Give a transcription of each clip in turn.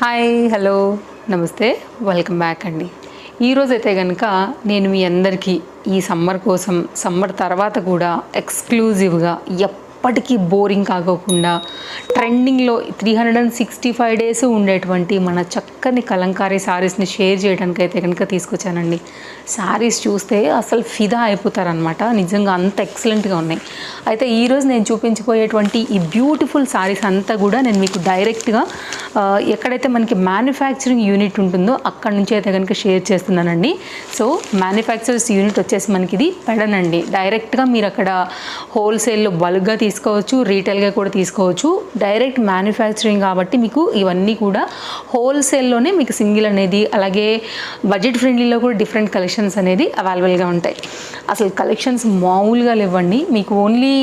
Hi hello. నమస్తే. Welcome back అండి. ఈరోజు అయితే కనుక నేను మీ అందరికీ ఈ సమ్మర్ కోసం సమ్మర్ తర్వాత కూడా ఎక్స్క్లూజివ్గా ఎప్పటికీ బోరింగ్ కాకోకుండా ట్రెండింగ్లో three hundred and sixty five days ఉండేటువంటి మన చక్కని కలంకారీ శారీస్ని షేర్ చేయడానికి అయితే కనుక తీసుకొచ్చానండి. శారీస్ చూస్తే అసలు ఫిదా అయిపోతారనమాట నిజంగా అంత ఎక్సలెంట్గా ఉన్నాయి. అయితే ఈరోజు నేను చూపించబోయేటువంటి ఈ బ్యూటిఫుల్ శారీస్ అంతా కూడా నేను మీకు డైరెక్ట్గా ఎక్కడైతే మనకి మ్యానుఫ్యాక్చరింగ్ యూనిట్ ఉంటుందో అక్కడ నుంచి అయితే కనుక షేర్ చేస్తున్నానండి. సో మ్యానుఫ్యాక్చరర్స్ యూనిట్ వచ్చేసి మనకి ఇది పెడనండి డైరెక్ట్గా మీరు అక్కడ హోల్సేల్లో బల్క్గా తీసుకోవచ్చు రీటైల్గా కూడా తీసుకోవచ్చు. డైరెక్ట్ మ్యానుఫ్యాక్చరింగ్ కాబట్టి మీకు ఇవన్నీ కూడా హోల్సేల్లోనే మీకు సింగిల్ అనేది అలాగే బడ్జెట్ ఫ్రెండ్లీలో కూడా డిఫరెంట్ కలెక్షన్స్ అనేది అవైలబుల్గా ఉంటాయి. అసలు కలెక్షన్స్ మామూలుగా లేవండి. మీకు ఓన్లీ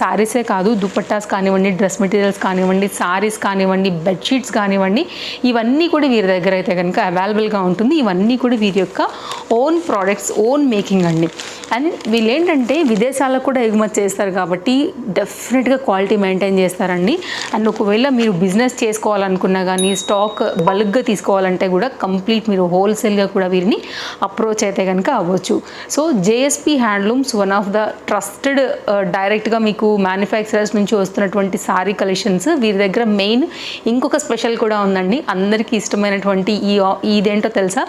శారీసే కాదు దుపట్టాస్ కానివ్వండి డ్రెస్ మెటీరియల్స్ కానివ్వండి శారీస్ కానివ్వండి బెడ్షీట్స్ కానివ్వండి ఇవన్నీ కూడా వీరి దగ్గర అయితే కనుక అవైలబుల్గా ఉంటుంది. ఇవన్నీ కూడా వీరి యొక్క ఓన్ ప్రోడక్ట్స్ ఓన్ మేకింగ్ అండి. అండ్ వీళ్ళు ఏంటంటే విదేశాలకు కూడా ఎగుమతి చేస్తారు కాబట్టి డెఫ్ డెఫినెట్గా క్వాలిటీ మెయింటైన్ చేస్తారండి. అండ్ ఒకవేళ మీరు బిజినెస్ చేసుకోవాలనుకున్నా కానీ స్టాక్ బల్క్గా తీసుకోవాలంటే కూడా కంప్లీట్ మీరు హోల్సేల్గా కూడా వీరిని అప్రోచ్ అయితే కనుక అవ్వచ్చు. So JSP handlooms one of the trusted డైరెక్ట్గా మీకు మ్యానుఫ్యాక్చరర్స్ నుంచి వస్తున్నటువంటి సారీ కలెక్షన్స్ వీరి దగ్గర మెయిన్ ఇంకొక స్పెషల్ కూడా ఉందండి. అందరికీ ఇష్టమైనటువంటి ఈ ఇదేంటో తెలుసా?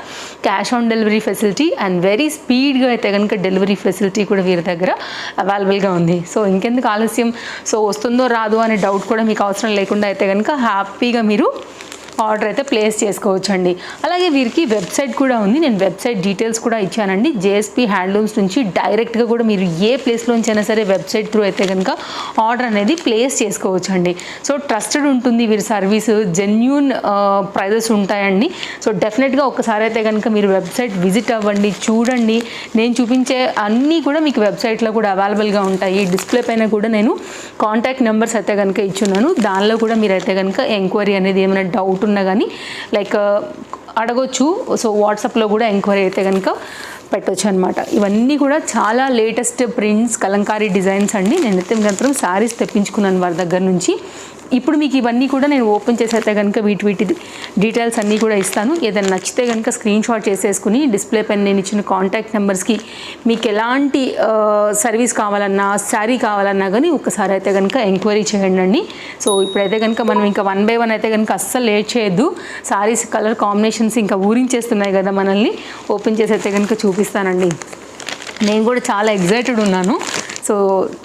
Cash on delivery facility and very స్పీడ్గా అయితే కనుక డెలివరీ ఫెసిలిటీ కూడా వీరి దగ్గర అవైలబుల్గా ఉంది. సో ఇంకెందుకు ఆలస్యం? సో వస్తుందో రాదు అనే డౌట్ కూడా మీకు అవసరం లేకుండా అయితే కనుక హ్యాపీగా మీరు ఆర్డర్ అయితే ప్లేస్ చేసుకోవచ్చు అండి అలాగే వీరికి వెబ్సైట్ కూడా ఉంది. నేను వెబ్సైట్ డీటెయిల్స్ కూడా ఇచ్చానండి. జేఎస్పీ హ్యాండ్లూమ్స్ నుంచి డైరెక్ట్గా కూడా మీరు ఏ ప్లేస్లోంచి అయినా సరే వెబ్సైట్ త్రూ అయితే కనుక ఆర్డర్ అనేది ప్లేస్ చేసుకోవచ్చు అండి సో ట్రస్టెడ్ ఉంటుంది వీరి సర్వీస్. జెన్యున్ ప్రైజెస్ ఉంటాయండి. సో డెఫినెట్గా ఒకసారి అయితే కనుక మీరు వెబ్సైట్ విజిట్ అవ్వండి చూడండి. నేను చూపించే అన్నీ కూడా మీకు వెబ్సైట్లో కూడా అవైలబుల్గా ఉంటాయి. డిస్ప్లే పైన కూడా నేను కాంటాక్ట్ నెంబర్స్ అయితే కనుక ఇచ్చున్నాను. దానిలో కూడా మీరు అయితే కనుక ఎంక్వైరీ అనేది ఏమైనా డౌట్ ఉన్నా కానీ లైక్ అడగొచ్చు. సో వాట్సాప్లో కూడా ఎంక్వైరీ అయితే కనుక పెట్టొచ్చు అనమాట ఇవన్నీ కూడా చాలా లేటెస్ట్ ప్రింట్స్ కలంకారీ డిజైన్స్ అండి. నేనైతే మాత్రం శారీస్ తెప్పించుకున్నాను వారి దగ్గర నుంచి. ఇప్పుడు మీకు ఇవన్నీ కూడా నేను ఓపెన్ చేసేస్తే కనుక వీటి వీటి డీటెయిల్స్ అన్నీ కూడా ఇస్తాను. ఏదైనా నచ్చితే కనుక స్క్రీన్ షాట్ చేసేసుకుని డిస్ప్లే పైన నేను ఇచ్చిన కాంటాక్ట్ నెంబర్స్కి మీకు ఎలాంటి సర్వీస్ కావాలన్నా శారీ కావాలన్నా కానీ ఒకసారి అయితే కనుక ఎంక్వైరీ చేయండి అండి. సో ఇప్పుడైతే కనుక మనం ఇంకా వన్ బై వన్ అయితే కనుక అస్సలు లేట్ చేయొద్దు. శారీస్ కలర్ కాంబినేషన్స్ ఇంకా ఊరించేస్తున్నాయి కదా మనల్ని. ఓపెన్ చేసి అయితే కనుక చూపిస్తానండి. నేను కూడా చాలా ఎగ్జైటెడ్ ఉన్నాను. సో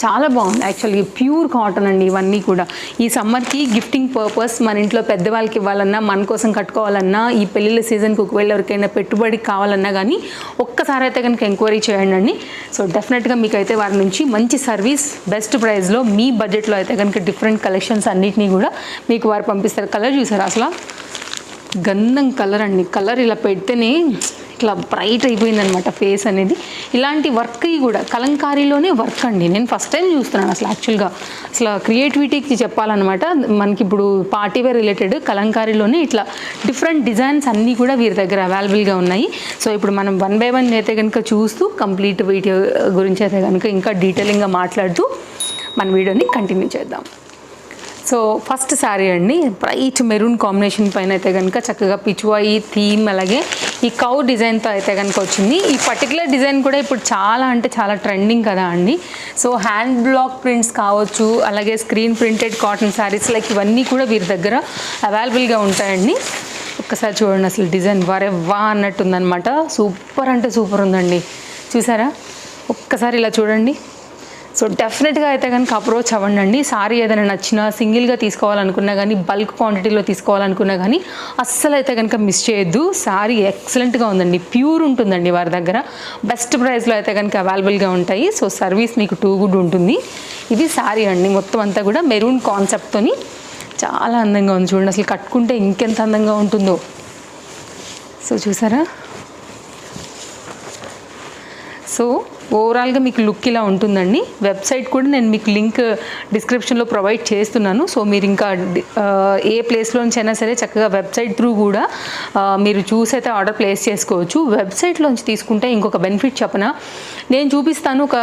చాలా బాగుంది. యాక్చువల్గా ప్యూర్ కాటన్ అండి ఇవన్నీ కూడా. ఈ సమ్మర్కి గిఫ్టింగ్ పర్పస్ మన ఇంట్లో పెద్దవాళ్ళకి ఇవ్వాలన్నా మన కోసం కట్టుకోవాలన్నా ఈ పెళ్ళిళ్ళ సీజన్కి ఒకవేళ ఎవరికైనా పెట్టుబడికి కావాలన్నా కానీ ఒక్కసారి అయితే కనుక ఎంక్వైరీ చేయండి అండి. సో డెఫినెట్గా మీకు అయితే వారి నుంచి మంచి సర్వీస్ బెస్ట్ ప్రైస్లో మీ బడ్జెట్లో అయితే కనుక డిఫరెంట్ కలెక్షన్స్ అన్నింటినీ కూడా మీకు వారు పంపిస్తారు. కలర్ చూసారు అసలు? గంధం కలర్ అండి. కలర్ ఇలా పెడితేనే ఇట్లా బ్రైట్ అయిపోయిందనమాట ఫేస్ అనేది. ఇలాంటి వర్క్ కూడా కలంకారీలోనే వర్క్ అండి. నేను ఫస్ట్ టైం చూస్తున్నాను అసలు యాక్చువల్గా అసలు క్రియేటివిటీకి చెప్పాలన్నమాట. మనకి ఇప్పుడు పార్టీ వేర్ రిలేటెడ్ కలంకారీలోనే ఇట్లా డిఫరెంట్ డిజైన్స్ అన్నీ కూడా వీరి దగ్గర అవైలబుల్గా ఉన్నాయి. సో ఇప్పుడు మనం వన్ బై వన్ అయితే కనుక చూస్తూ కంప్లీట్ వీటి గురించి అయితే కనుక ఇంకా డీటెయిలింగ్గా మాట్లాడుతూ మన వీడియోని కంటిన్యూ చేద్దాం. సో ఫస్ట్ శారీ అండి బ్రైట్ మెరూన్ కాంబినేషన్ పైన అయితే కనుక చక్కగా పిచువాయి థీమ్ అలాగే ఈ కౌ డిజైన్తో అయితే కనుక వచ్చింది. ఈ పర్టికులర్ డిజైన్ కూడా ఇప్పుడు చాలా అంటే చాలా ట్రెండింగ్ కదా అండి. సో హ్యాండ్ బ్లాక్ ప్రింట్స్ కావచ్చు అలాగే screen printed cotton saris like ఇవన్నీ కూడా వీరి దగ్గర అవైలబుల్గా ఉంటాయండి. ఒక్కసారి చూడండి అసలు డిజైన్ వరే వా అన్నట్టుందనమాట సూపర్ అంటే సూపర్ ఉందండి. చూసారా? ఒక్కసారి ఇలా చూడండి. సో డెఫినెట్గా అయితే కనుక అప్రోచ్ అవ్వండి సారీ ఏదైనా నచ్చినా సింగిల్గా తీసుకోవాలనుకున్నా కానీ బల్క్ క్వాంటిటీలో తీసుకోవాలనుకున్నా కానీ అస్సలు అయితే కనుక మిస్ చేయొద్దు. సారీ ఎక్సలెంట్గా ఉందండి. ప్యూర్ ఉంటుందండి వారి దగ్గర. బెస్ట్ ప్రైస్లో అయితే కనుక అవైలబుల్గా ఉంటాయి. సో సర్వీస్ మీకు టూ గుడ్ ఉంటుంది. ఇది సారీ అండి. మొత్తం అంతా కూడా మెరూన్ కాన్సెప్ట్తోని చాలా అందంగా ఉంది చూడండి. అసలు కట్టుకుంటే ఇంకెంత అందంగా ఉంటుందో. సో చూసారా? సో ఓవరాల్గా మీకు లుక్ ఇలా ఉంటుందండి. వెబ్సైట్ కూడా నేను మీకు లింక్ డిస్క్రిప్షన్లో ప్రొవైడ్ చేస్తున్నాను. సో మీరు ఇంకా ఏ ప్లేస్లోంచి అయినా సరే చక్కగా వెబ్సైట్ త్రూ కూడా మీరు చూసి అయితే ఆర్డర్ ప్లేస్ చేసుకోవచ్చు. వెబ్సైట్లోంచి తీసుకుంటే ఇంకొక బెనిఫిట్ చెప్పన? నేను చూపిస్తాను ఒక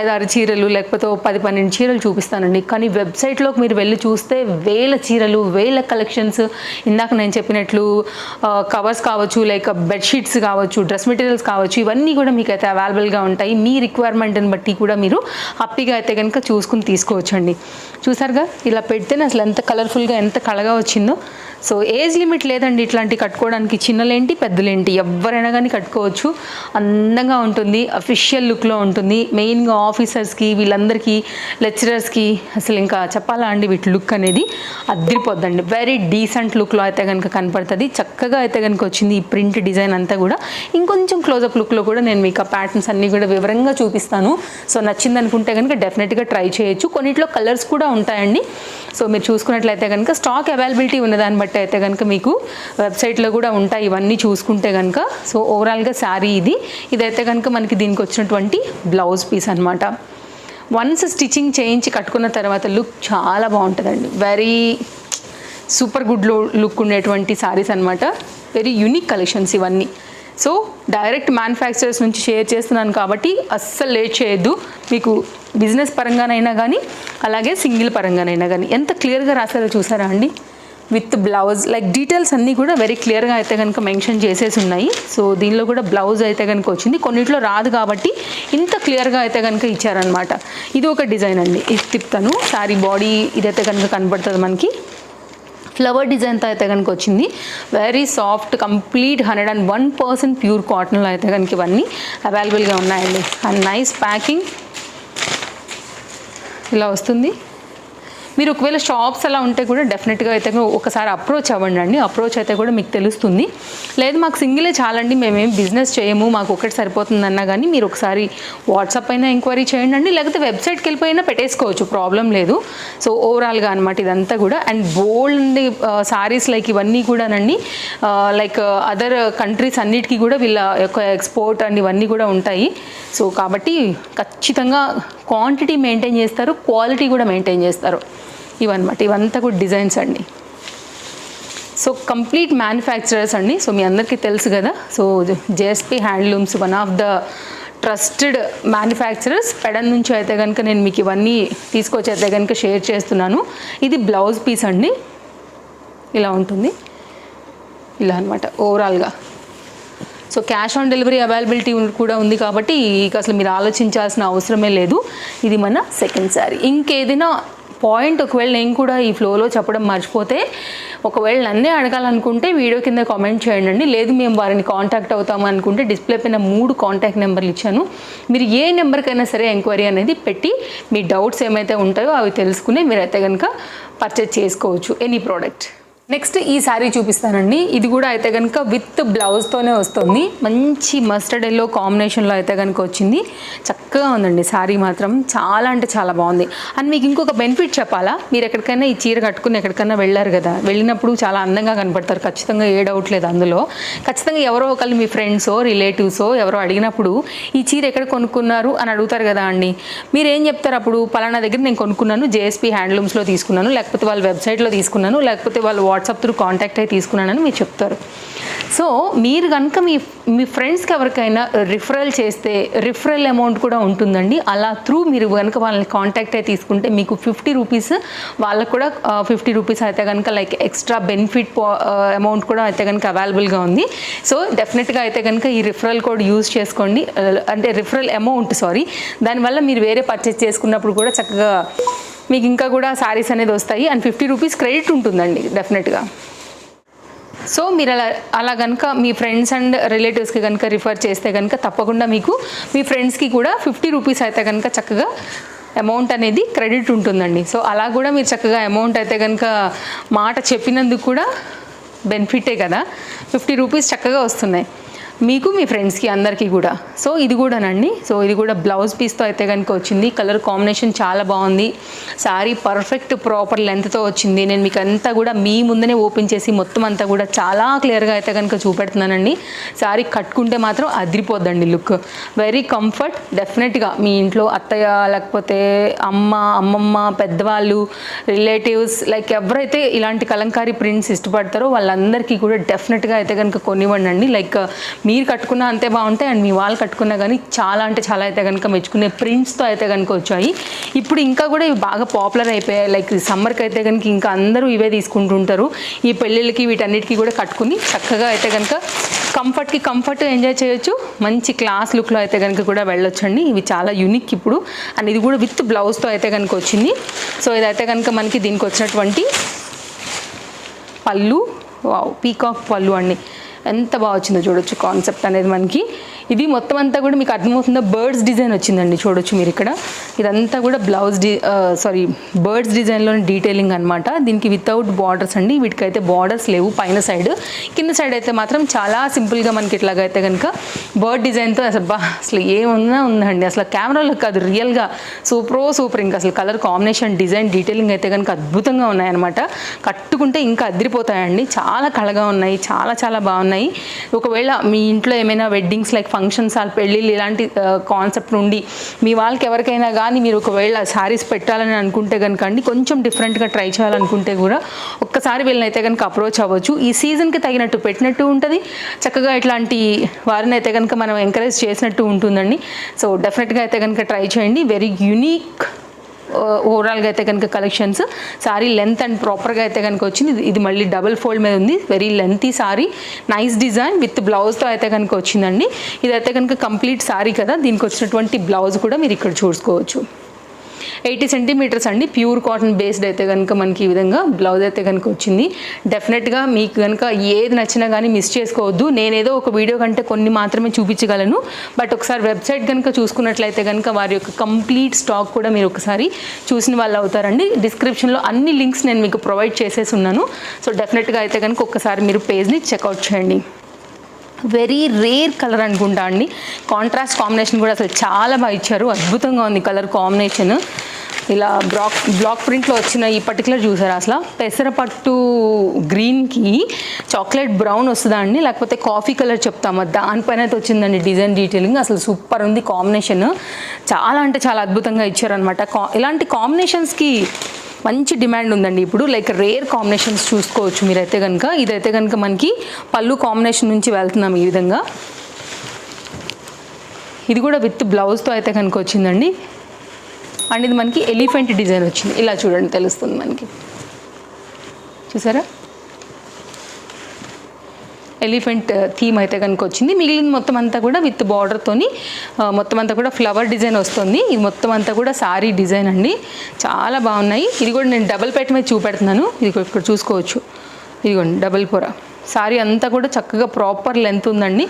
ఐదారు చీరలు లేకపోతే పది పన్నెండు చీరలు చూపిస్తానండి. కానీ వెబ్సైట్లోకి మీరు వెళ్ళి చూస్తే వేల చీరలు వేల కలెక్షన్స్. ఇందాక నేను చెప్పినట్లు కవర్స్ కావచ్చు లైక్ బెడ్షీట్స్ కావచ్చు డ్రెస్ మెటీరియల్స్ కావచ్చు ఇవన్నీ కూడా మీకు అయితే అవైలబుల్గా ఉంటాయి. మీ రిక్వైర్మెంట్ని బట్టి కూడా మీరు హ్యాపీగా అయితే కనుక చూసుకుని తీసుకోవచ్చండి. చూసారుగా? ఇలా పెడితేనే అసలు ఎంత కలర్ఫుల్గా ఎంత కళగా వచ్చిందో. సో ఏజ్ లిమిట్ లేదండి ఇట్లాంటి కట్టుకోవడానికి. చిన్నలేంటి పెద్దలేంటి ఎవరైనా కానీ కట్టుకోవచ్చు. అందంగా ఉంటుంది అఫిషియల్ లుక్లో ఉంటుంది. మెయిన్గా ఆఫీసర్స్కి వీళ్ళందరికీ లెక్చరర్స్కి అసలు ఇంకా చెప్పాలా అండి వీటి లుక్ అనేది? అద్దరిపోద్దండి వెరీ డీసెంట్ లుక్లో అయితే కనుక కనపడుతుంది. చక్కగా అయితే కనుక వచ్చింది ఈ ప్రింట్ డిజైన్ అంతా కూడా. ఇంకొంచెం క్లోజప్ లుక్లో కూడా నేను మీకు ఆ ప్యాటర్న్స్ అన్నీ కూడా వివరంగా చూపిస్తాను. సో నచ్చింది అనుకుంటే కనుక డెఫినెట్గా ట్రై చేయొచ్చు. కొన్నిట్లో కలర్స్ కూడా ఉంటాయండి. సో మీరు చూసుకున్నట్లయితే కనుక స్టాక్ అవైలబిలిటీ ఉన్న దాన్ని బట్టి అయితే కనుక మీకు వెబ్సైట్లో కూడా ఉంటాయి ఇవన్నీ చూసుకుంటే కనుక సో ఓవరాల్గా శారీ ఇది. ఇదైతే కనుక మనకి దీనికి వచ్చినటువంటి బ్లౌజ్ పీస్ అనమాట వన్స్ స్టిచ్చింగ్ చేయించి కట్టుకున్న తర్వాత లుక్ చాలా బాగుంటుందండి. వెరీ సూపర్ గుడ్ లుక్ ఉండేటువంటి శారీస్ అనమాట వెరీ యూనిక్ కలెక్షన్స్ ఇవన్నీ. సో డైరెక్ట్ మ్యానుఫ్యాక్చరర్స్ నుంచి షేర్ చేస్తున్నాను కాబట్టి అస్సలు లేట్ చేయొద్దు. మీకు బిజినెస్ పరంగానైనా కానీ అలాగే సింగిల్ పరంగానైనా కానీ ఎంత క్లియర్గా రాశారో చూసారా అండి? With blouse. లైక్ డీటెయిల్స్ అన్నీ కూడా వెరీ క్లియర్గా అయితే కనుక మెన్షన్ చేసేసి ఉన్నాయి. సో దీనిలో కూడా బ్లౌజ్ అయితే కనుక వచ్చింది. కొన్నిట్లో రాదు కాబట్టి ఇంత క్లియర్గా అయితే కనుక ఇచ్చారనమాట ఇది ఒక డిజైన్ అండి. ఇది తిప్పుతాను. శారీ బాడీ ఇదైతే కనుక కనబడుతుంది మనకి. ఫ్లవర్ డిజైన్తో అయితే కనుక వచ్చింది. Very soft complete hundred and one percent pure కాటన్లో అయితే కనుక ఇవన్నీ అవైలబుల్గా ఉన్నాయండి. అండ్ నైస్ ప్యాకింగ్ ఇలా వస్తుంది. మీరు ఒకవేళ షాప్స్ అలా ఉంటే కూడా డెఫినెట్గా అయితే ఒకసారి అప్రోచ్ అవ్వండి అండి. అప్రోచ్ అయితే కూడా మీకు తెలుస్తుంది. లేదు మాకు సింగిలే చాలండి. మేమేం బిజినెస్ చేయము. మాకు ఒకటి సరిపోతుందన్నా కానీ మీరు ఒకసారి వాట్సాప్ అయినా ఎంక్వైరీ చేయండి అండి. లేకపోతే వెబ్సైట్కి వెళ్ళిపోయినా పెట్టేసుకోవచ్చు. ప్రాబ్లం లేదు. సో ఓవరాల్గా అనమాట ఇదంతా కూడా. అండ్ బోల్డ్ సారీస్ లైక్ ఇవన్నీ కూడానండి. లైక్ అదర్ కంట్రీస్ అన్నిటికీ కూడా వీళ్ళ యొక్క ఎక్స్పోర్ట్ అండ్ ఇవన్నీ కూడా ఉంటాయి. సో కాబట్టి ఖచ్చితంగా క్వాంటిటీ మెయింటైన్ చేస్తారు. క్వాలిటీ కూడా మెయింటైన్ చేస్తారు. ఇవన్నమాట. ఇవంతా కూడా డిజైన్స్ అండి. సో కంప్లీట్ మ్యానుఫ్యాక్చరర్స్ అండి. సో మీ అందరికీ తెలుసు కదా. So JSP handlooms one of the trusted manufacturers. Pedana నుంచి అయితే కనుక నేను మీకు ఇవన్నీ తీసుకొచ్చి అయితే కనుక షేర్ చేస్తున్నాను. ఇది బ్లౌజ్ పీస్ అండి. ఇలా ఉంటుంది. ఇలా అనమాట ఓవరాల్గా. So cash on delivery availability కూడా ఉంది కాబట్టి ఇక అసలు మీరు ఆలోచించాల్సిన అవసరమే లేదు. ఇది మన సెకండ్ శారీ. ఇంకేదైనా పాయింట్ ఒకవేళ నేను కూడా ఈ ఫ్లోలో చెప్పడం మర్చిపోతే ఒకవేళ నన్నే అడగాలనుకుంటే వీడియో కింద కామెంట్ చేయండి అండి లేదు మేము వారిని కాంటాక్ట్ అవుతాము అనుకుంటే డిస్ప్లే పైన మూడు కాంటాక్ట్ నెంబర్లు ఇచ్చాను. మీరు ఏ నెంబర్కైనా సరే ఎంక్వైరీ అనేది పెట్టి మీ డౌట్స్ ఏమైతే ఉంటాయో అవి తెలుసుకుని మీరైతే కనుక పర్చేజ్ చేసుకోవచ్చు. ఎనీ ప్రోడక్ట్ నెక్స్ట్ ఈ శారీ చూపిస్తానండి. ఇది కూడా అయితే కనుక విత్ బ్లౌజ్తోనే వస్తుంది. మంచి మస్టర్డ్ ఎల్లో కాంబినేషన్లో అయితే కనుక వచ్చింది. చక్కగా ఉందండి శారీ మాత్రం. చాలా అంటే చాలా బాగుంది. అండ్ మీకు ఇంకొక బెనిఫిట్ చెప్పాలా? మీరు ఎక్కడికైనా ఈ చీర కట్టుకుని ఎక్కడికైనా వెళ్ళారు కదా? వెళ్ళినప్పుడు చాలా అందంగా కనపడతారు. ఖచ్చితంగా ఏ డౌట్ లేదు అందులో. ఖచ్చితంగా ఎవరో ఒకళ్ళు మీ ఫ్రెండ్సో రిలేటివ్సో ఎవరో అడిగినప్పుడు ఈ చీర ఎక్కడ కొనుక్కున్నారు అని అడుగుతారు కదా అండి. మీరు ఏం చెప్తారు అప్పుడు? పలానా దగ్గర నేను కొనుక్కున్నాను. జేఎస్పీ హ్యాండ్లూమ్స్లో తీసుకున్నాను. లేకపోతే వాళ్ళ వెబ్సైట్లో తీసుకున్నాను. లేకపోతే వాళ్ళు వాట్సాప్ త్రూ కాంటాక్ట్ అయి తీసుకున్నానని మీరు చెప్తారు. సో మీరు కనుక మీ మీ ఫ్రెండ్స్కి ఎవరికైనా రిఫరల్ చేస్తే రిఫరల్ అమౌంట్ కూడా ఉంటుందండి. అలా త్రూ మీరు కనుక వాళ్ళని కాంటాక్ట్ అయి తీసుకుంటే మీకు ఫిఫ్టీ రూపీస్ వాళ్ళకు కూడా ఫిఫ్టీ రూపీస్ అయితే కనుక లైక్ ఎక్స్ట్రా బెనిఫిట్ అమౌంట్ కూడా అయితే కనుక అవైలబుల్గా ఉంది. సో డెఫినెట్గా అయితే కనుక ఈ రిఫరల్ కోడ్ యూజ్ చేసుకోండి. అంటే రిఫరల్ అమౌంట్ సారీ. దానివల్ల మీరు వేరే పర్చేస్ చేసుకున్నప్పుడు కూడా చక్కగా మీకు ఇంకా కూడా శారీస్ అనేది వస్తాయి. అండ్ ఫిఫ్టీ రూపీస్ క్రెడిట్ ఉంటుందండి డెఫినెట్గా సో మీరు అలా అలా కనుక మీ ఫ్రెండ్స్ అండ్ రిలేటివ్స్కి కనుక రిఫర్ చేస్తే కనుక తప్పకుండా మీకు మీ ఫ్రెండ్స్కి కూడా ఫిఫ్టీ రూపీస్ అయితే కనుక చక్కగా అమౌంట్ అనేది క్రెడిట్ ఉంటుందండి. సో అలా కూడా మీరు చక్కగా అమౌంట్ అయితే కనుక మాట చెప్పినందుకు కూడా బెనిఫిటే కదా. ఫిఫ్టీ రూపీస్ చక్కగా వస్తున్నాయి. మీకు మీ ఫ్రెండ్స్కి అందరికీ కూడా. సో ఇది కూడానండి సో ఇది కూడా బ్లౌజ్ పీస్తో అయితే కనుక వచ్చింది. కలర్ కాంబినేషన్ చాలా బాగుంది. శారీ పర్ఫెక్ట్ ప్రాపర్ లెంత్తో వచ్చింది. నేను మీకు అంతా కూడా మీ ముందనే ఓపెన్ చేసి మొత్తం అంతా కూడా చాలా క్లియర్గా అయితే కనుక చూపెడుతున్నానండి. శారీ కట్టుకుంటే మాత్రం అదిరిపోద్దండి లుక్ వెరీ కంఫర్ట్ డెఫినెట్గా మీ ఇంట్లో అత్తయ్య లేకపోతే అమ్మ అమ్మమ్మ పెద్దవాళ్ళు రిలేటివ్స్ లైక్ ఎవరైతే ఇలాంటి కలంకారీ ప్రింట్స్ ఇష్టపడతారో వాళ్ళందరికీ కూడా డెఫినెట్గా అయితే కనుక కొనివ్వండి అండి లైక్ మీరు కట్టుకున్న అంతే బాగుంటాయి అండ్ మీ వాళ్ళు కట్టుకున్నా కానీ చాలా అంటే చాలా అయితే కనుక మెచ్చుకునే ప్రింట్స్తో అయితే కనుక వచ్చాయి. ఇప్పుడు ఇంకా కూడా ఇవి బాగా పాపులర్ అయిపోయాయి. లైక్ సమ్మర్కి అయితే కనుక ఇంకా అందరూ ఇవే తీసుకుంటుంటారు. ఈ పెళ్ళిళ్ళకి వీటన్నిటికీ కూడా కట్టుకుని చక్కగా అయితే కనుక కంఫర్ట్కి కంఫర్ట్ ఎంజాయ్ చేయొచ్చు. మంచి క్లాస్ లుక్లో అయితే కనుక కూడా వెళ్ళొచ్చండి. ఇవి చాలా యూనిక్ ఇప్పుడు. అండ్ ఇది కూడా విత్ బ్లౌజ్తో అయితే కనుక వచ్చింది. సో ఇదైతే కనుక మనకి దీనికి వచ్చినటువంటి పళ్ళు. వావ్! పీకాక్ పళ్ళు అండి. ఎంత బాగా వచ్చిందో చూడొచ్చు కాన్సెప్ట్ అనేది మనకి. ఇది మొత్తం అంతా కూడా మీకు అర్థమవుతుందో? బర్డ్స్ డిజైన్ వచ్చిందండి. చూడొచ్చు మీరు ఇక్కడ. ఇదంతా కూడా బ్లౌజ్ డి సారీ బర్డ్స్ డిజైన్లోని డీటెయిలింగ్ అనమాట దీనికి వితౌట్ బార్డర్స్ అండి. వీటికైతే బార్డర్స్ లేవు. పైన సైడ్ కింద సైడ్ అయితే మాత్రం చాలా సింపుల్గా మనకి ఇట్లాగైతే కనుక బర్డ్ డిజైన్తో అసలు బా అసలు ఏమున్నా ఉందండి. అసలు కెమెరాలో కాదు రియల్గా సూపరో సూపర్ ఇంకా అసలు కలర్ కాంబినేషన్ డిజైన్ డీటెయిలింగ్ అయితే కనుక అద్భుతంగా ఉన్నాయన్నమాట. కట్టుకుంటే ఇంకా అదిరిపోతాయండి. చాలా కళగా ఉన్నాయి. చాలా చాలా బాగున్నాయి. ఒకవేళ మీ ఇంట్లో ఏమైనా వెడ్డింగ్స్ లైక్ ఫంక్షన్స్ ఆర్ పెళ్ళిళ్ళు ఇలాంటి కాన్సెప్ట్ నుండి మీ వాళ్ళకి ఎవరికైనా కానీ మీరు ఒకవేళ శారీస్ పెట్టాలని అనుకుంటే కనుక అండి కొంచెం డిఫరెంట్గా ట్రై చేయాలనుకుంటే కూడా ఒక్కసారి వీళ్ళనైతే కనుక అప్రోచ్ అవ్వచ్చు. ఈ సీజన్కి తగినట్టు పెట్టినట్టు ఉంటుంది. చక్కగా ఇట్లాంటి వారిని అయితే కనుక మనం ఎంకరేజ్ చేసినట్టు ఉంటుందండి. సో డెఫినెట్గా అయితే కనుక ట్రై చేయండి. వెరీ యునీక్ ఓవరాల్గా అయితే కనుక కలెక్షన్స్ సారీ లెంత్ అండ్ ప్రాపర్గా అయితే కనుక వచ్చింది. ఇది- ఇది మళ్ళీ డబుల్ ఫోల్డ్ మీద ఉంది. Very lengthy sari nice design with బ్లౌజ్తో అయితే కనుక వచ్చిందండి. ఇదైతే కనుక కంప్లీట్ సారీ కదా. దీనికి వచ్చినటువంటి బ్లౌజ్ కూడా మీరు ఇక్కడ చూసుకోవచ్చు. ఎయిటీ సెంటీమీటర్స్ అండి. ప్యూర్ కాటన్ బేస్డ్ అయితే కనుక మనకి ఈ విధంగా బ్లౌజ్ అయితే కనుక వచ్చింది. డెఫినెట్గా మీకు కనుక ఏది నచ్చినా కానీ మిస్ చేసుకోవద్దు. నేనేదో ఒక వీడియో కంటే కొన్ని మాత్రమే చూపించగలను. బట్ ఒకసారి వెబ్సైట్ కనుక చూసుకున్నట్లయితే కనుక వారి యొక్క కంప్లీట్ స్టాక్ కూడా మీరు ఒకసారి చూసిన వాళ్ళు అవుతారండి. డిస్క్రిప్షన్లో అన్ని లింక్స్ నేను మీకు ప్రొవైడ్ చేసేసి ఉన్నాను. సో డెఫినెట్గా అయితే కనుక ఒకసారి మీరు పేజ్ని చెక్అవుట్ చేయండి. వెరీ రేర్ కలర్ అనుకుంటా అండి. కాంట్రాస్ట్ కాంబినేషన్ కూడా అసలు చాలా బాగా ఇచ్చారు. అద్భుతంగా ఉంది కలర్ కాంబినేషన్. ఇలా బ్లాక్ బ్లాక్ ప్రింట్లో వచ్చిన ఈ పర్టికులర్ చూసారు అసలు? పెసరపట్టు గ్రీన్కి చాక్లెట్ బ్రౌన్ వస్తుందా అండి? లేకపోతే కాఫీ కలర్ చెప్తాము? దానిపైన అయితే వచ్చిందండి డిజైన్ డీటెయిలింగ్. అసలు సూపర్ ఉంది కాంబినేషన్. చాలా అంటే చాలా అద్భుతంగా ఇచ్చారనమాట కా ఇలాంటి కాంబినేషన్స్కి మంచి డిమాండ్ ఉందండి ఇప్పుడు. లైక్ రేర్ కాంబినేషన్స్ చూసుకోవచ్చు మీరైతే కనుక ఇదైతే కనుక మనకి పళ్ళు కాంబినేషన్ నుంచి వెళ్తున్నాం ఈ విధంగా. ఇది కూడా విత్ బ్లౌజ్తో అయితే కనుక వచ్చిందండి. అండ్ ఇది మనకి ఎలిఫెంట్ డిజైన్ వచ్చింది. ఇలా చూడండి తెలుస్తుంది మనకి. చూసారా? ఎలిఫెంట్ థీమ్ uh, అయితే కనుక వచ్చింది. మిగిలిన మొత్తం అంతా కూడా విత్ బార్డర్తోని మొత్తం అంతా కూడా ఫ్లవర్ డిజైన్ వస్తుంది. ఇది మొత్తం అంతా కూడా సారీ డిజైన్ అండి. చాలా బాగున్నాయి. ఇది కూడా నేను డబల్ పెట్ మీద చూపెడుతున్నాను. ఇది ఇక్కడ చూసుకోవచ్చు. ఇదిగోండి డబల్ పొర సారీ అంతా కూడా చక్కగా ప్రాపర్ లెంత్ ఉందండి.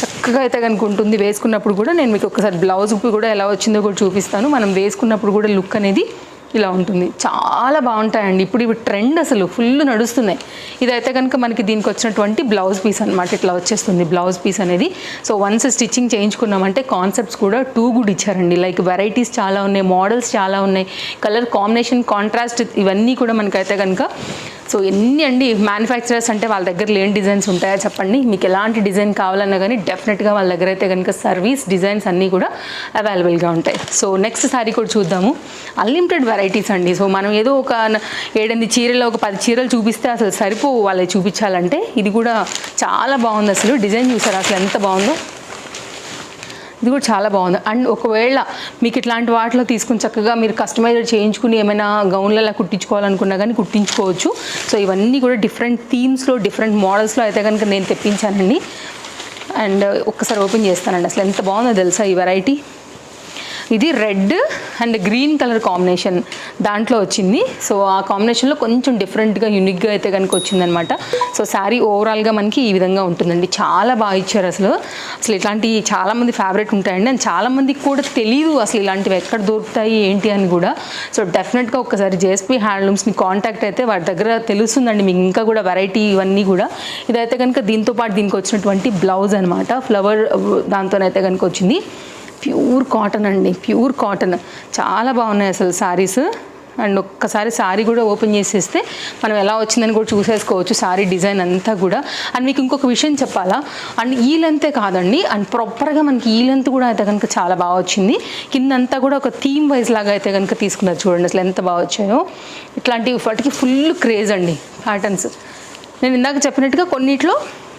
చక్కగా అయితే కనుక ఉంటుంది. వేసుకున్నప్పుడు కూడా నేను మీకు ఒకసారి బ్లౌజ్ కూడా ఎలా వచ్చిందో కూడా చూపిస్తాను. మనం వేసుకున్నప్పుడు కూడా లుక్ అనేది ఇలా ఉంటుంది. చాలా బాగుంటాయండి. ఇప్పుడు ఇవి ట్రెండ్ అసలు. ఫుల్ నడుస్తున్నాయి. ఇదైతే కనుక మనకి దీనికి వచ్చినటువంటి బ్లౌజ్ పీస్ అనమాట ఇట్లా వచ్చేస్తుంది బ్లౌజ్ పీస్ అనేది. సో వన్స్ స్టిచ్చింగ్ చేయించుకున్నామంటే కాన్సెప్ట్స్ కూడా టూ గుడ్ ఇచ్చారండి. లైక్ వెరైటీస్ చాలా ఉన్నాయి మోడల్స్ చాలా ఉన్నాయి. కలర్ కాంబినేషన్ కాంట్రాస్ట్ ఇవన్నీ కూడా మనకైతే కనుక సో ఎన్ని అండి మ్యానుఫ్యాక్చరర్స్ అంటే వాళ్ళ దగ్గర లేని డిజైన్స్ ఉంటాయా చెప్పండి? మీకు ఎలాంటి డిజైన్ కావాలన్నా కానీ డెఫినెట్గా వాళ్ళ దగ్గర అయితే కనుక సర్వీస్ డిజైన్స్ అన్నీ కూడా అవైలబుల్గా ఉంటాయి. సో నెక్స్ట్ సారీ కూడా చూద్దాము. అన్లిమిటెడ్ వెరైటీ వెరైటీస్ అండి. సో మనం ఏదో ఒక ఏడెనిమిది చీరలు ఒక పది చీరలు చూపిస్తే అసలు సరిపోవు వాళ్ళకి చూపించాలంటే. ఇది కూడా చాలా బాగుంది అసలు. డిజైన్ చూసారు? అసలు ఎంత బాగుందో? ఇది కూడా చాలా బాగుంది. అండ్ ఒకవేళ మీకు ఇట్లాంటి వాటిలో తీసుకుని చక్కగా మీరు కస్టమైజ్ చేయించుకుని ఏమైనా గౌన్లలో కుట్టించుకోవాలనుకున్నా కానీ కుట్టించుకోవచ్చు. సో ఇవన్నీ కూడా డిఫరెంట్ థీమ్స్లో డిఫరెంట్ మోడల్స్లో అయితే కనుక నేను తెప్పించానండి. అండ్ ఒక్కసారి ఓపెన్ చేస్తానండి. అసలు ఎంత బాగుందో తెలుసా ఈ వెరైటీ? ఇది red and green colour combination దాంట్లో వచ్చింది. సో ఆ కాంబినేషన్లో కొంచెం డిఫరెంట్గా యూనిక్గా అయితే కనుక వచ్చిందనమాట. సో శారీ ఓవరాల్గా మనకి ఈ విధంగా ఉంటుందండి. చాలా బాగా ఇచ్చారు అసలు. అసలు ఇట్లాంటి చాలామంది ఫేవరెట్ ఉంటాయండి. అండ్ చాలామందికి కూడా తెలియదు అసలు ఇలాంటివి ఎక్కడ దొరుకుతాయి ఏంటి అని కూడా. సో డెఫినెట్గా ఒకసారి జేఎస్పీ హ్యాండ్లూమ్స్ని కాంటాక్ట్ అయితే వాటి దగ్గర తెలుస్తుందండి మీకు. ఇంకా కూడా వెరైటీ ఇవన్నీ కూడా. ఇదైతే కనుక దీంతో పాటు దీనికి వచ్చినటువంటి బ్లౌజ్ అనమాట. ఫ్లవర్ దాంతోనైతే కనుక వచ్చింది. ప్యూర్ కాటన్ అండి ప్యూర్ కాటన్. చాలా బాగున్నాయి అసలు శారీస్ అండ్ ఒక్కసారి శారీ కూడా ఓపెన్ చేసేస్తే మనం ఎలా వచ్చిందని కూడా చూసేసుకోవచ్చు శారీ డిజైన్ అంతా కూడా. అండ్ మీకు ఇంకొక విషయం చెప్పాలా? అండ్ ఈ లెంతే కాదండి అండ్ ప్రాపర్గా మనకి ఈ లెంత్ కూడా అయితే కనుక చాలా బాగా వచ్చింది. కిందంతా కూడా ఒక థీమ్ వైజ్ లాగా అయితే కనుక తీసుకున్నారు చూడండి అసలు ఎంత బాగా వచ్చాయో. ఇట్లాంటి వాటికి ఫుల్ క్రేజ్ అండి ప్యాటర్న్స్ నేను ఇందాక చెప్పినట్టుగా కొన్నిట్లో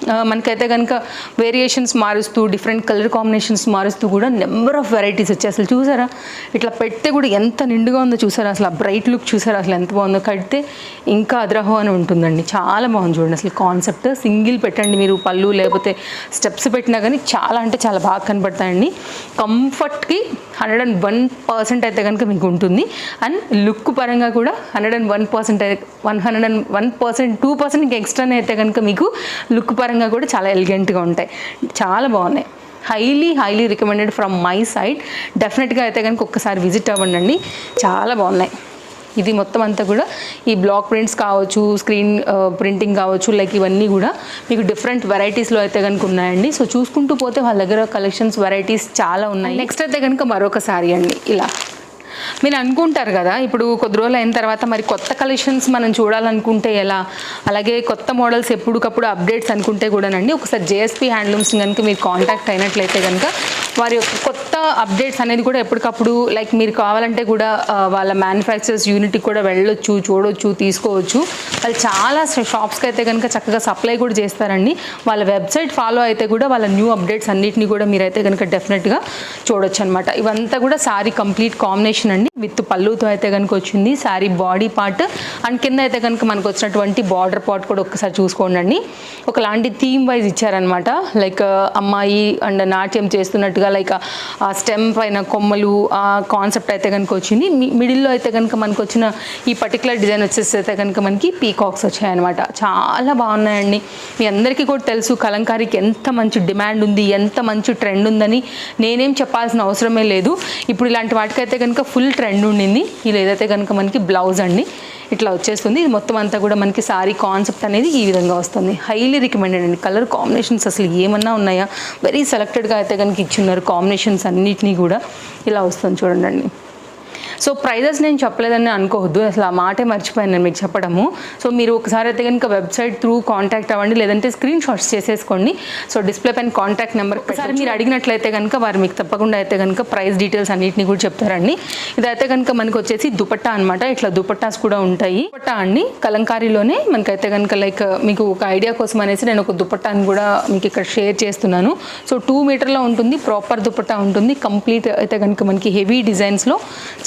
మనకైతే కనుక వేరియేషన్స్ మారుస్తూ డిఫరెంట్ కలర్ కాంబినేషన్స్ మారుస్తూ కూడా నెంబర్ ఆఫ్ వెరైటీస్ వచ్చాయి. అసలు చూసారా? ఇట్లా పెడితే కూడా ఎంత నిండుగా ఉందో చూసారా? అసలు ఆ బ్రైట్ లుక్ చూసారా? అసలు ఎంత బాగుందో. కడితే ఇంకా అద్రహం అని ఉంటుందండి. చాలా బాగుంది చూడండి. అసలు కాన్సెప్ట్ సింగిల్ పెట్టండి మీరు పళ్ళు లేకపోతే స్టెప్స్ పెట్టినా కానీ చాలా అంటే చాలా బాగా కనపడతాయండి. కంఫర్ట్కి హండ్రెడ్ అండ్ వన్ పర్సెంట్ అయితే కనుక మీకు ఉంటుంది. అండ్ లుక్ పరంగా కూడా hundred and one percent one hundred and one percent two percent ఇంకా ఎక్స్ట్రానే అయితే కనుక మీకు లుక్ పరంగా కూడా చాలా ఎలిగెంట్గా ఉంటాయి. చాలా బాగున్నాయి. Highly highly recommended from my side. డెఫినెట్గా అయితే కనుక ఒక్కసారి విజిట్ అవ్వండి చాలా బాగున్నాయి. ఇది మొత్తం అంతా కూడా ఈ బ్లాక్ ప్రింట్స్ కావచ్చు స్క్రీన్ ప్రింటింగ్ కావచ్చు లైక్ ఇవన్నీ కూడా మీకు డిఫరెంట్ వెరైటీస్లో అయితే కనుక ఉన్నాయండి. సో చూసుకుంటూ పోతే వాళ్ళ దగ్గర కలెక్షన్స్ వెరైటీస్ చాలా ఉన్నాయి. నెక్స్ట్ అయితే కనుక మరొకసారి అండి. ఇలా మీరు అనుకుంటారు కదా ఇప్పుడు కొద్ది రోజులు అయిన తర్వాత మరి కొత్త కలెక్షన్స్ మనం చూడాలనుకుంటే ఎలా? అలాగే కొత్త మోడల్స్ ఎప్పటికప్పుడు అప్డేట్స్ అనుకుంటే కూడానండి ఒకసారి జేఎస్పీ హ్యాండ్లూమ్స్ కనుక మీరు కాంటాక్ట్ అయినట్లయితే కనుక వారి యొక్క కొత్త అప్డేట్స్ అనేది కూడా ఎప్పటికప్పుడు లైక్ మీరు కావాలంటే కూడా వాళ్ళ మ్యానుఫ్యాక్చర్స్ యూనిట్కి కూడా వెళ్ళొచ్చు చూడొచ్చు తీసుకోవచ్చు. వాళ్ళు చాలా షాప్స్కి అయితే కనుక చక్కగా సప్లై కూడా చేస్తారండి. వాళ్ళ వెబ్సైట్ ఫాలో అయితే కూడా వాళ్ళ న్యూ అప్డేట్స్ అన్నిటిని కూడా మీరైతే కనుక డెఫినెట్గా చూడొచ్చు అనమాట ఇవంతా కూడా సారీ కంప్లీట్ కాంబినేషన్ అండి. విత్ పళ్ళుతో అయితే కనుక వచ్చింది. Sari body part. అండ్ కింద అయితే కనుక మనకు వచ్చినటువంటి బార్డర్ పార్ట్ కూడా ఒక్కసారి చూసుకోండి అండి. ఒకలాంటి థీమ్ వైజ్ ఇచ్చారనమాట లైక్ అమ్మాయి అండ్ నాట్యం చేస్తున్నట్టుగా లైక్ ఆ స్టెమ్ పైన కొమ్మలు ఆ కాన్సెప్ట్ అయితే కనుక వచ్చింది. మిడిల్లో అయితే కనుక మనకు వచ్చిన ఈ పర్టికులర్ డిజైన్ వచ్చేసి అయితే కనుక మనకి పీకాక్స్ వచ్చాయన్నమాట. చాలా బాగున్నాయండి. మీ అందరికీ కూడా తెలుసు కలంకారీకి ఎంత మంచి డిమాండ్ ఉంది ఎంత మంచి ట్రెండ్ ఉందని నేనేం చెప్పాల్సిన అవసరమే లేదు. ఇప్పుడు ఇలాంటి వాటికైతే కనుక ఫుల్ ట్రెండ్ ఉండింది. ఇది ఏదైతే కనుక మనకి బ్లౌజ్ అండి. ఇట్లా వచ్చేస్తుంది. ఇది మొత్తం అంతా కూడా మనకి సారీ కాన్సెప్ట్ అనేది ఈ విధంగా వస్తుంది. హైలీ రికమెండెడ్ అండి. కలర్ కాంబినేషన్స్ అసలు ఏమన్నా ఉన్నాయా? వెరీ సెలెక్టెడ్గా అయితే కనుక ఇచ్చున్నారు కాంబినేషన్స్ అన్నిటినీ కూడా ఇలా వస్తుంది చూడండి సో ప్రైజెస్ నేను చెప్పలేదని అనుకోవద్దు. అసలు ఆ మాటే మర్చిపోయాను నేను మీకు చెప్పడము. సో మీరు ఒకసారి అయితే కనుక వెబ్సైట్ త్రూ కాంటాక్ట్ అవ్వండి లేదంటే స్క్రీన్ షాట్స్ చేసేసుకోండి. సో డిస్ప్లే పైన కాంటాక్ట్ నెంబర్ ఒకసారి మీరు అడిగినట్లయితే కనుక వారు మీకు తప్పకుండా అయితే కనుక ప్రైస్ డీటెయిల్స్ అన్నిటిని కూడా చెప్తారండి. ఇదైతే కనుక మనకు వచ్చేసి దుపట్టా అనమాట ఇట్లా దుపట్టాస్ కూడా ఉంటాయి. దుపట్టా అండి కలంకారీలోనే మనకైతే కనుక లైక్ మీకు ఒక ఐడియా కోసం అనేసి నేను ఒక దుపట్టాని కూడా మీకు ఇక్కడ షేర్ చేస్తున్నాను. సో టూ మీటర్లో ఉంటుంది ప్రాపర్ దుపట్టా ఉంటుంది. కంప్లీట్ అయితే కనుక మనకి హెవీ డిజైన్స్లో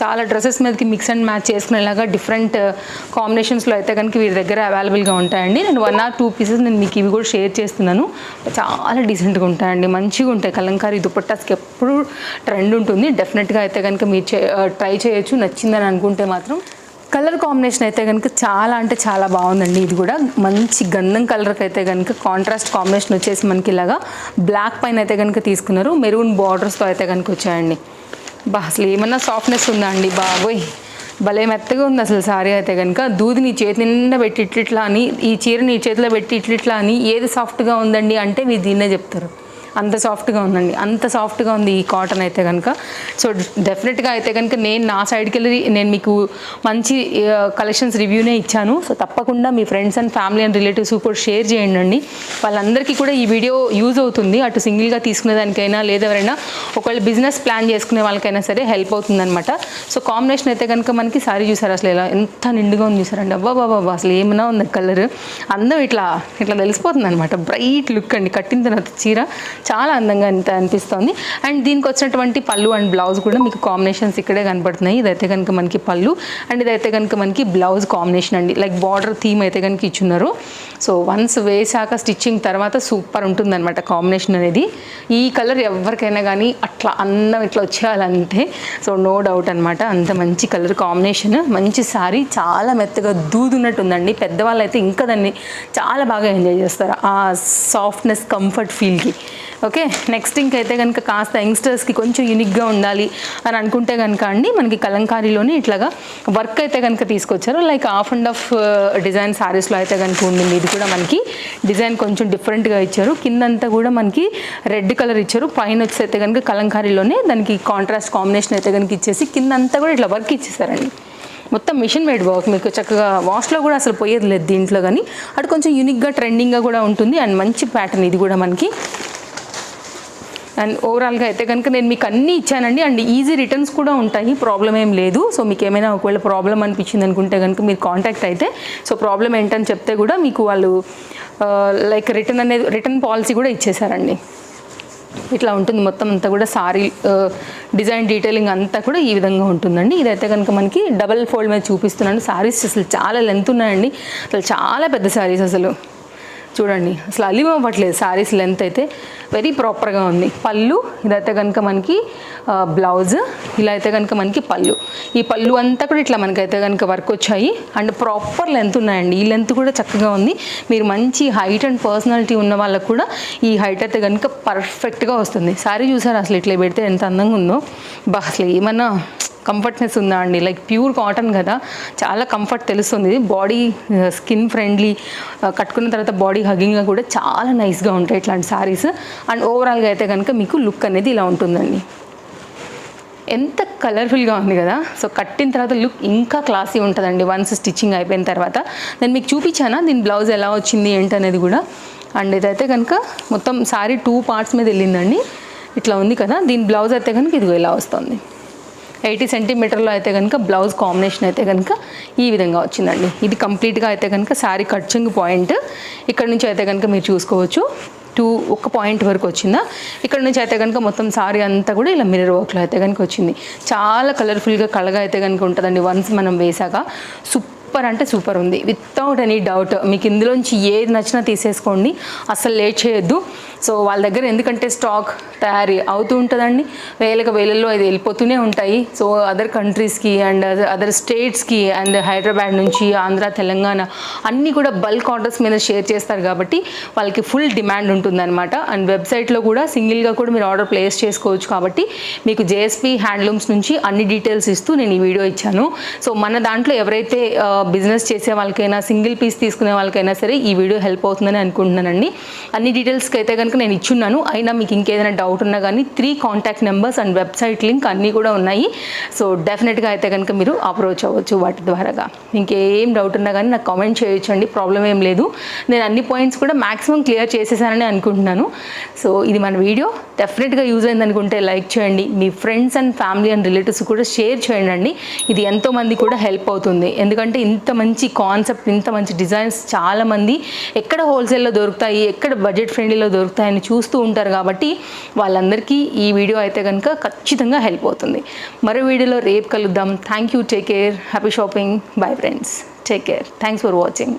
చాలా డ్రెస్సెస్ మీదకి మిక్స్ అండ్ మ్యాచ్ చేసుకునేలాగా డిఫరెంట్ uh, కాంబినేషన్స్లో అయితే కనుక వీరి దగ్గర అవైలబుల్గా ఉంటాయండి. నేను వన్ ఆర్ టూ పీసెస్ నేను మీకు ఇవి కూడా షేర్ చేస్తున్నాను. చాలా డీసెంట్గా ఉంటాయండి. మంచిగా ఉంటాయి. కలంకారీ దుపట్టాస్కి ఎప్పుడు ట్రెండ్ ఉంటుంది. డెఫినెట్గా అయితే కనుక మీరు ట్రై uh, చేయొచ్చు. నచ్చిందని అనుకుంటే మాత్రం కలర్ కాంబినేషన్ అయితే కనుక చాలా అంటే చాలా బాగుందండి ఇది కూడా. మంచి గంధం కలర్కి అయితే కనుక కాంట్రాస్ట్ కాంబినేషన్ వచ్చేసి మనకి ఇలాగా బ్లాక్ పైన అయితే కనుక తీసుకున్నారు. మెరూన్ బార్డర్స్తో అయితే కనుక వచ్చాయండి. బా అసలు ఏమన్నా సాఫ్ట్నెస్ ఉందా అండి బాబోయ్? భలే మెత్తగా ఉంది అసలు సారీ అయితే కనుక దూది నీ చేతి నిండా పెట్టి ఇట్లిట్లా అని ఈ చీర నీ చేతిలో పెట్టి ఇట్లిట్లా అని ఏది సాఫ్ట్గా ఉందండి అంటే మీరు దీన్నే చెప్తారు. అంత సాఫ్ట్గా ఉందండి. అంత సాఫ్ట్గా ఉంది ఈ కాటన్ అయితే కనుక సో డెఫినెట్గా అయితే కనుక నేను నా సైడ్కి వెళ్ళి నేను మీకు మంచి కలెక్షన్స్ రివ్యూనే ఇచ్చాను. సో తప్పకుండా మీ friends and family and relatives కూడా షేర్ చేయండి అండి వాళ్ళందరికీ కూడా ఈ వీడియో యూజ్ అవుతుంది. అటు సింగిల్గా తీసుకునేదానికైనా లేదా ఎవరైనా ఒకవేళ బిజినెస్ ప్లాన్ చేసుకునే వాళ్ళకైనా సరే హెల్ప్ అవుతుందనమాట సో కాంబినేషన్ అయితే కనుక మనకి సారీ చూసారు అసలు ఇలా ఎంత నిండుగా ఉంది చూసారండి. అబ్బా బాబా బాబా అసలు ఏమైనా ఉంది కలర్. అందం ఇట్లా ఇట్లా తెలిసిపోతుంది అనమాట బ్రైట్ లుక్ అండి. కట్టిన తర్వాత చీర. చాలా అందంగా అంత అనిపిస్తుంది. అండ్ దీనికి వచ్చినటువంటి పళ్ళు అండ్ బ్లౌజ్ కూడా మీకు కాంబినేషన్స్ ఇక్కడే కనపడుతున్నాయి. ఇదైతే కనుక మనకి పళ్ళు అండ్ ఇదైతే కనుక మనకి బ్లౌజ్ కాంబినేషన్ అండి. లైక్ బార్డర్ థీమ్ అయితే కనుక ఇచ్చున్నారు. సో వన్స్ వేసాక స్టిచ్చింగ్ తర్వాత సూపర్ ఉంటుందన్నమాట కాంబినేషన్ అనేది. ఈ కలర్ ఎవరికైనా కానీ అట్లా అందం ఇట్లా వచ్చేయాలంటే సో నో డౌట్ అనమాట అంత మంచి కలర్ కాంబినేషన్ మంచి సారీ చాలా మెత్తగా దూదున్నట్టు ఉందండి పెద్దవాళ్ళు అయితే ఇంకా దాన్ని చాలా బాగా ఎంజాయ్ చేస్తారు. ఆ సాఫ్ట్నెస్ కంఫర్ట్ ఫీల్కి ఓకే నెక్స్ట్ ఇంకైతే కనుక కాస్త యంగ్స్టర్స్కి కొంచెం యూనిక్గా ఉండాలి అని అనుకుంటే కనుక అండి మనకి కలంకారీలోనే ఇట్లాగా వర్క్ అయితే కనుక తీసుకొచ్చారు. Like half and half design శారీస్లో అయితే కనుక ఉండింది. ఇది కూడా మనకి డిజైన్ కొంచెం డిఫరెంట్గా ఇచ్చారు. కిందంతా కూడా మనకి రెడ్ కలర్ ఇచ్చారు. పైన వచ్చి అయితే కనుక కలంకారీలోనే దానికి కాంట్రాస్ట్ కాంబినేషన్ అయితే కనుక ఇచ్చేసి కిందంతా కూడా ఇట్లా వర్క్ ఇచ్చేసారండి. మొత్తం మిషన్ మేడ్ వర్క్. మీకు చక్కగా వాష్లో కూడా అసలు పోయేది లేదు దీంట్లో కానీ. అటు కొంచెం యూనిక్గా ట్రెండింగ్గా కూడా ఉంటుంది. అండ్ మంచి ప్యాటర్న్ ఇది కూడా మనకి. అండ్ ఓవరాల్గా అయితే కనుక నేను మీకు అన్నీ ఇచ్చానండి. అండ్ ఈజీ రిటర్న్స్ కూడా ఉంటాయి. ప్రాబ్లం ఏం లేదు. సో మీకు ఏమైనా ఒకవేళ ప్రాబ్లం అనిపించింది అనుకుంటే కనుక మీరు కాంటాక్ట్ అయితే. సో ప్రాబ్లం ఏంటని చెప్తే కూడా మీకు వాళ్ళు uh, లైక్ రిటర్న్ అనేది రిటర్న్ పాలసీ కూడా ఇచ్చేసారండి ఇట్లా ఉంటుంది. మొత్తం అంతా కూడా సారీ uh, డిజైన్ డీటెయిలింగ్ అంతా కూడా ఈ విధంగా ఉంటుందండి. ఇదైతే కనుక మనకి డబల్ ఫోల్డ్ మీద చూపిస్తున్నాను. సారీస్ అసలు చాలా లెంత్ ఉన్నాయండి. అసలు చాలా పెద్ద సారీస్ అసలు. చూడండి. అసలు అలివ్ అవ్వట్లేదు. శారీస్ లెంత్ అయితే వెరీ ప్రాపర్గా ఉంది. పళ్ళు ఇదైతే కనుక మనకి బ్లౌజ్ ఇలా అయితే కనుక మనకి పళ్ళు. ఈ పళ్ళు అంతా కూడా ఇట్లా మనకైతే కనుక వర్క్ వచ్చాయి. అండ్ ప్రాపర్ లెంత్ ఉన్నాయండి. ఈ లెంత్ కూడా చక్కగా ఉంది. మీరు మంచి హైట్ అండ్ పర్సనాలిటీ ఉన్న వాళ్ళకు కూడా ఈ హైట్ అయితే కనుక పర్ఫెక్ట్గా వస్తుంది. సారీ చూసారు? అసలు ఇట్లా పెడితే ఎంత అందంగా ఉందో. బా అసలు ఏమన్నా కంఫర్ట్నెస్ ఉందా అండి? లైక్ ప్యూర్ కాటన్ కదా చాలా కంఫర్ట్ తెలుస్తుంది. బాడీ స్కిన్ ఫ్రెండ్లీ కట్టుకున్న తర్వాత బాడీ హగింగ్గా కూడా చాలా నైస్గా ఉంటాయి ఇట్లాంటి సారీస్. అండ్ ఓవరాల్గా అయితే కనుక మీకు లుక్ అనేది ఇలా ఉంటుందండి. ఎంత కలర్ఫుల్గా ఉంది కదా. సో కట్టిన తర్వాత లుక్ ఇంకా క్లాసీ ఉంటుందండి. వన్స్ స్టిచ్చింగ్ అయిపోయిన తర్వాత. నేను మీకు చూపించానా? దీని బ్లౌజ్ ఎలా వచ్చింది ఏంటనేది కూడా. అండ్ ఇదైతే కనుక మొత్తం సారీ టూ పార్ట్స్ మీద వెళ్ళిందండి. ఇట్లా ఉంది కదా. దీని బ్లౌజ్ అయితే కనుక ఇదిగో ఇలా వస్తుంది. ఎయిటీ సెంటీమీటర్లో అయితే కనుక బ్లౌజ్ కాంబినేషన్ అయితే కనుక ఈ విధంగా వచ్చిందండి. ఇది కంప్లీట్గా అయితే కనుక శారీ కట్చింగ్ పాయింట్. ఇక్కడ నుంచి అయితే కనుక మీరు చూసుకోవచ్చు. టూ ఒక పాయింట్ వరకు వచ్చిందా? ఇక్కడ నుంచి అయితే కనుక మొత్తం సారీ అంతా కూడా ఇలా మిర్రర్ వర్క్లో అయితే కనుక వచ్చింది. చాలా కలర్ఫుల్గా కళగా అయితే కనుక ఉంటుందండి వన్స్ మనం వేసాక సూపర్ అంటే సూపర్ ఉంది. వితౌట్ ఎనీ డౌట్ మీకు ఇందులోంచి ఏది నచ్చినా తీసేసుకోండి. అసలు లేట్ చేయొద్దు. సో వాళ్ళ దగ్గర ఎందుకంటే స్టాక్ తయారీ అవుతూ ఉంటుందండి. వేలకు వేలల్లో అది వెళ్ళిపోతూనే ఉంటాయి. సో అదర్ కంట్రీస్కి అండ్ అదర్ స్టేట్స్కి అండ్ హైదరాబాద్ నుంచి ఆంధ్ర తెలంగాణ అన్నీ కూడా బల్క్ ఆర్డర్స్ మీద షేర్ చేస్తారు కాబట్టి వాళ్ళకి ఫుల్ డిమాండ్ ఉంటుందన్నమాట. అండ్ వెబ్సైట్లో కూడా సింగిల్గా కూడా మీరు ఆర్డర్ ప్లేస్ చేసుకోవచ్చు కాబట్టి మీకు జేఎస్పీ హ్యాండ్లూమ్స్ నుంచి అన్ని డీటెయిల్స్ ఇస్తూ నేను ఈ వీడియో ఇచ్చాను. సో మన దాంట్లో ఎవరైతే బిజినెస్ చేసే వాళ్ళకైనా సింగిల్ పీస్ తీసుకునే వాళ్ళకైనా సరే ఈ వీడియో హెల్ప్ అవుతుందని అనుకుంటున్నానండి. అన్ని డీటెయిల్స్కి అయితే కనుక నేను ఇచ్చున్నాను. అయినా మీకు ఇంకేదైనా డౌట్ ఉన్నా కానీ three contact numbers and website link అన్నీ కూడా ఉన్నాయి. సో డెఫినెట్గా అయితే కనుక మీరు అప్రోచ్ అవ్వచ్చు వాటి ద్వారాగా. ఇంకేం డౌట్ ఉన్నా కానీ నాకు కామెంట్ చేయొచ్చండి. ప్రాబ్లం ఏం లేదు. నేను అన్ని పాయింట్స్ కూడా మ్యాక్సిమం క్లియర్ చేసేసానని అనుకుంటున్నాను. సో ఇది మన వీడియో డెఫినెట్గా యూజ్ అయింది అనుకుంటే లైక్ చేయండి. మీ friends and family and relatives కూడా షేర్ చేయండి ఇది ఎంతోమంది కూడా హెల్ప్ అవుతుంది. ఎందుకంటే ఇంత మంచి కాన్సెప్ట్ ఇంత మంచి డిజైన్స్ చాలామంది ఎక్కడ హోల్సేల్లో దొరుకుతాయి ఎక్కడ బడ్జెట్ ఫ్రెండ్లీలో దొరుకుతాయి ఆయన చూస్తూ ఉంటారు కాబట్టి వాళ్ళందరికీ ఈ వీడియో అయితే కనుక ఖచ్చితంగా హెల్ప్ అవుతుంది. మరో వీడియోలో రేపు కలుద్దాం. Thank you take care happy shopping bye friends take care thanks for watching